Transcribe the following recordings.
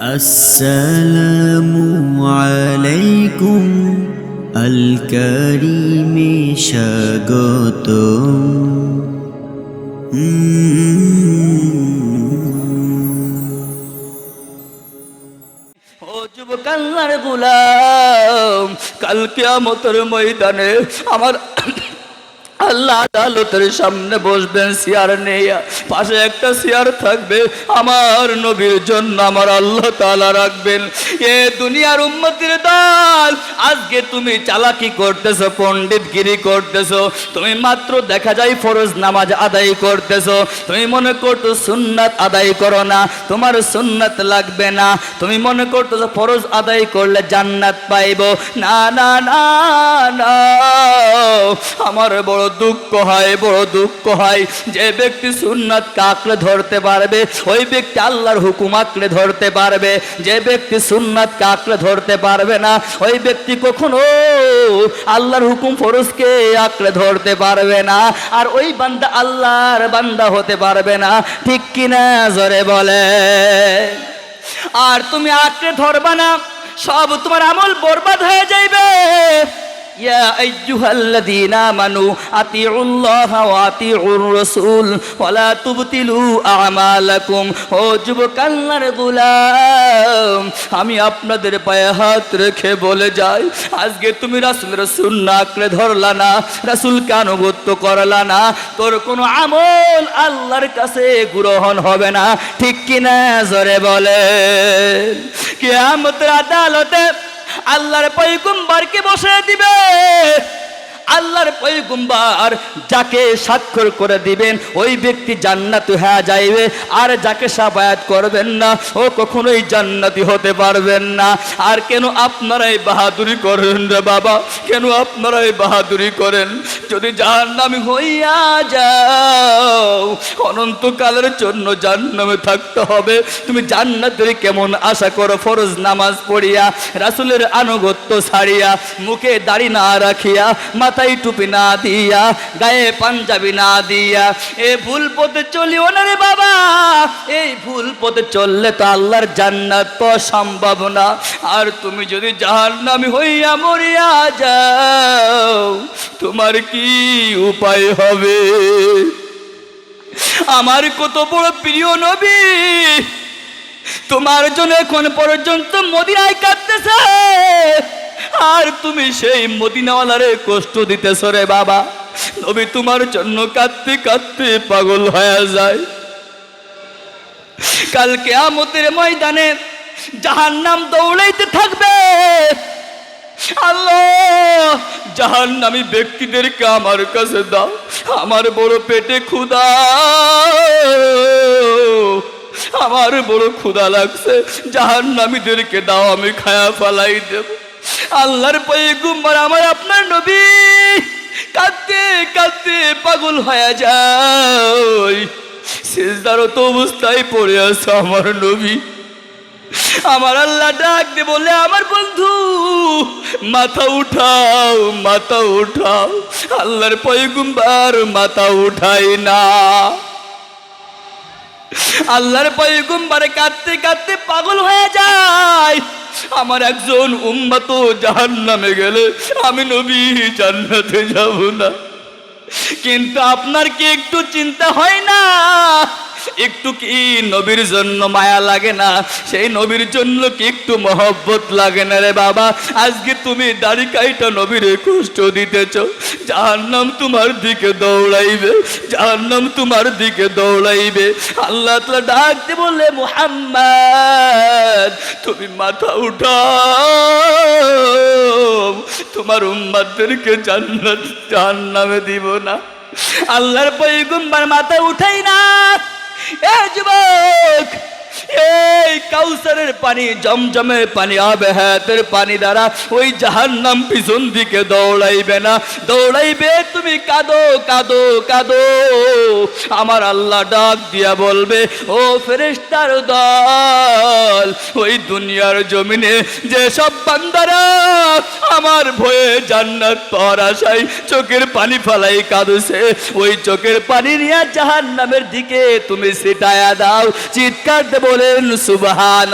السلام عليكم الكريم স্বাগতম ও যুবকাল্লার গুলাম কাল কিয়ামতের ময়দানে আমার আল্লাহ আদালতের সামনে বসবেন চেয়ার নেই পাশে একটা চেয়ার থাকবে, আমার নবীর জন্য আমার আল্লাহ তালা রাখবেন। এ দুনিয়ার উন্মতির দল আজকে তুমি চালাকি করতেছো, পণ্ডিতগিরি করতেছো, তুমি মাত্র দেখা যায় ফরজ নামাজ আদায় করতেছো, তুমি মনে করতো সুন্নাত আদায় করো না, তোমার সুন্নাত লাগবে না, তুমি মনে করতেছো ফরজ আদায় করলে জান্নাত পাইব। না না না না, আমার বড় দুঃখ হয়, বড় দুঃখ হয়, যে ব্যক্তি সুন্নাত কাকলে ধরতে পারবে, ওই ব্যক্তি আল্লাহর হুকুম আঁকলে ধরতে পারবে, যে ব্যক্তি সুন্নাত কাকলে ধরতে পারবে না, ওই ব্যক্তি কখনো আল্লাহর হুকুম ফরজকে আঁকড়ে ধরতে পারবে না। আর ওই বান্দা আল্লাহর বান্দা হতে পারবে না। ঠিক কিনা জরে বলে। আর তুমি আঁকড়ে ধরবা না, সব তোমার আমল বরবাদ হয়ে যাইবে। গোলাম, আমি আপনাদের পায়ে হাত রেখে বলে যাই, আজকে তুমি রাসূলের সুন্নাহ আঁকড়ে ধরলা না, রাসূলকে আনুগত্য করলা না, তোর কোনো আমল আল্লাহর কাছে গ্রহণ হবে না। ঠিক কিনা জোরে বলে কিয়ামতের আদালতে আল্লাহর পয়গম্বরকে বসে দিবে। আল্লাহর পয়গম্বর যাকে স্বাক্ষর করে দিবেন, ওই ব্যক্তি জান্নাতি হয়ে যাইবে। আর যাকে সাবায়াত করবেন না, ও কখনোই জান্নাতি হতে পারবেন না। আর কেন আপনারাই বাহাদুরি করেন রে বাবা? কেন আপনারাই বাহাদুরি করেন? যদি জাহান্নামি হইয়া যাও, অনন্তকালের জন্য জাহান্নামে থাকতে হবে। তুমি জান্নাতের কেমন আশা করো? ফরজ নামাজ পড়িয়া, রাসূলের আনুগত্য ছাড়িয়া, মুখে দাড়ি না রাখিয়া মাথায় টুপি না দিয়া, গায়ে পাঞ্জাবি না দিয়া, এ ভুল পথে চলিও না রে বাবা, এই ভুল পথে চললে তো আল্লাহর জান্নাত তো সম্ভব না। আর তুমি যদি জাহান্নামী হইয়া মরিয়া যাও, তোমার কি উপায় হবে? আমার কত বড় প্রিয় নবী, তোমার জন্য এখন পর্যন্ত মদিনায় কাঁদতেছে। তুমি সেই মদিনাওয়ালারে কষ্ট দিতেছ রে বাবা। নবী তোমার জন্য কাঁদতে কাঁদতে পাগল হয়ে যায়। কালকে আমতের ময়দানে জাহান নাম দৌড়াইতে থাকবে। আল্লাহ জাহান ব্যক্তিদেরকে আমার কাছে দাও। আমার বড় পেটে ক্ষুদা আমার বড় ক্ষুদা লাগছে। জাহান নামীদেরকে দাও, আমি খায়া ফালাই দেব। আল্লাহর পায়ে গুম্বার আমার আপনার নবী। কাঁদতে কাঁদতে পাগল হয়ে যায়। শেষদারও তো অবস্থায় পড়ে আছে আমার নবী। আমার আল্লাহ ডাক দে বলে, আমার বন্ধু, মাথা উঠাও মাথা উঠাও। আল্লাহর পয়গুম্বার মাথা উঠাই না। আল্লাহর পয়গুম্বারে কাঁদতে কাঁদতে পাগল হয়ে যায়। আমার একজন উম্মাত জাহান নামে গেলে আমি নবী জান্নাতে যাব না। কিন্তু আপনার কি একটু চিন্তা হয় না? একটু কি নবীর জন্য মায়া লাগে না? সেই নবীর জন্য কি একটু মহব্বত লাগে না রে বাবা? আজকে তুমি দাড়ি কাইটা নবীর কষ্ট দিতেছ। যার নাম তোমার দিকে দৌড়াইবে যার নাম তোমার দিকে দৌড়াইবে। আল্লাহ তালা ডাকতে বললে, মুহাম্মদ, তুমি মাথা উঠাও। তোমার উম্মাদেরকে জান্নাত, জাহান্নামে দিব না। আল্লাহর পয়গম্বর মাথা উঠাই না। এ যুবক এই কাউসারের পানি, জমজমের পানি আবেহাতের পানি দ্বারা ওই জাহান্নাম পিছন দিকে দৌড়াইবে না। দৌড়াইবে, তুমি কাঁদো কাঁদো কাঁদো। আমার আল্লাহ ডাক দিয়া বলবে, ও ফেরেস্তার দল, ওই দুনিয়ার জমিনে যে সব বান্দারা আমার ভয়ে জান্নাত পাওয়ার আশায় চোখের পানি ফালাই কাঁদছে, ওই চোখের পানি নিয়ে জাহান্নামের দিকে তুমি সিটায়া দাও। চিৎকার দিয়ে বলেন সুবহান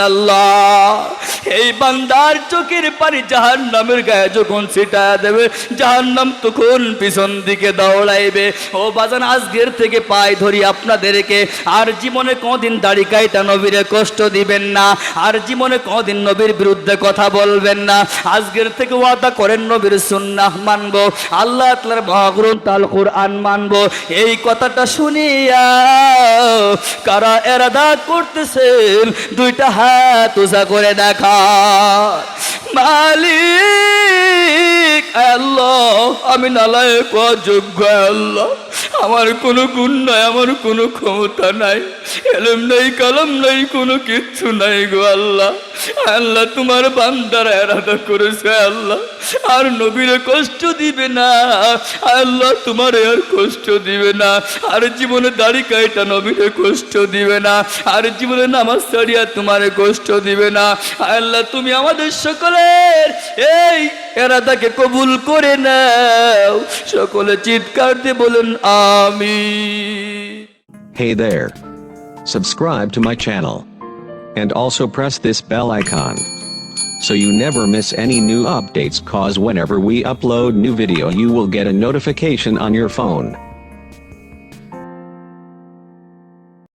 এই বান্দার চোখের পানি জাহান নামের গায়ে যখন ছিটা দেবে জাহান নাম তখন পিছন দিকে দৌড়াইবে। ও বাজান আজকের থেকে পায়ে ধরি আপনাদেরকে। আর জীবনে কোনদিন দাড়ি কাইটা নবীরে কষ্ট দিবেন না। আর জীবনে কোনদিন নবীর বিরুদ্ধে কথা বলবেন না। আজকের থেকে ওয়াদা করেন নবীর সুন্নাহ মানবো। আল্লাহ তাআলার মহাগ্রন্থ আল কোরআন মানবো। এই কথাটা শুনিয়া কারা এরাদা করতেছেন দুইটা হাত উঁচা করে দেখা। মালিক আল্লাহ আমি নালায় যোগ্য আল্লাহ। আমার কোনো গুণ নাই, আমার কোনো ক্ষমতা নাই, এলম নাই, কলম নাই, কোনো কিচ্ছু নাই গো আল্লাহ। আল্লাহ তোমার বান্দার এরাদা করেছে আল্লাহ, আর নবীরে কষ্ট দিবে না, আল্লাহ তোমার আর কষ্ট দিবে না, আর জীবনে দাড়ি কাইটা নবীরে কষ্ট দিবে না, আর জীবনে নামাজ ছাড়িয়া তোমারে কষ্ট দিবে না। আল্লাহ তুমি আমাদের সকলের এই এরাদাকে কবুল করে নাও। সকলে চিৎকার দিয়ে বলুন আমি Hey there. Subscribe to my channel. And also press this bell icon. So you never miss any new updates cause whenever we upload new video you will get a notification on your phone.